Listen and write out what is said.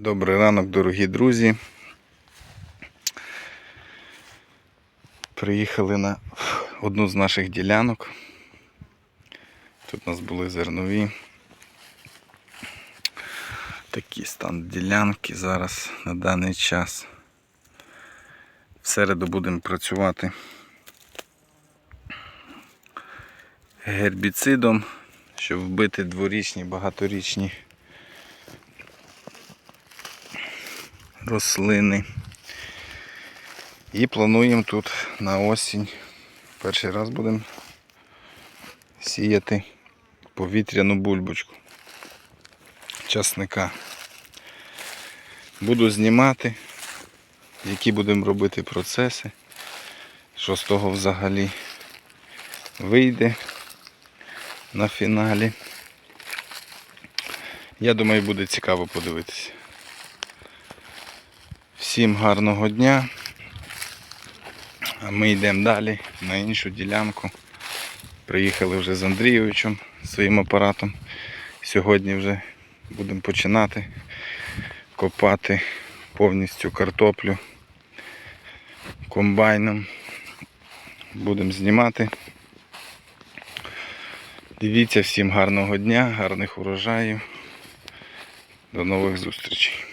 Добрий ранок, дорогі друзі. Приїхали на одну з наших ділянок. Тут у нас були зернові. Такий стан ділянки зараз на даний час. В середу будемо працювати гербіцидом, щоб вбити дворічні, багаторічні рослини. І плануємо тут на осінь. Перший раз будемо сіяти повітряну бульбочку часника. Буду знімати, які будемо робити процеси, що з того взагалі вийде на фіналі. Я думаю, буде цікаво подивитися. Всім гарного дня. А ми йдемо далі на іншу ділянку. Приїхали вже з Андрійовичем своїм апаратом. Сьогодні вже будемо починати копати повністю картоплю комбайном. Будемо знімати. Дивіться, всім гарного дня, гарних урожаїв. До нових зустрічей.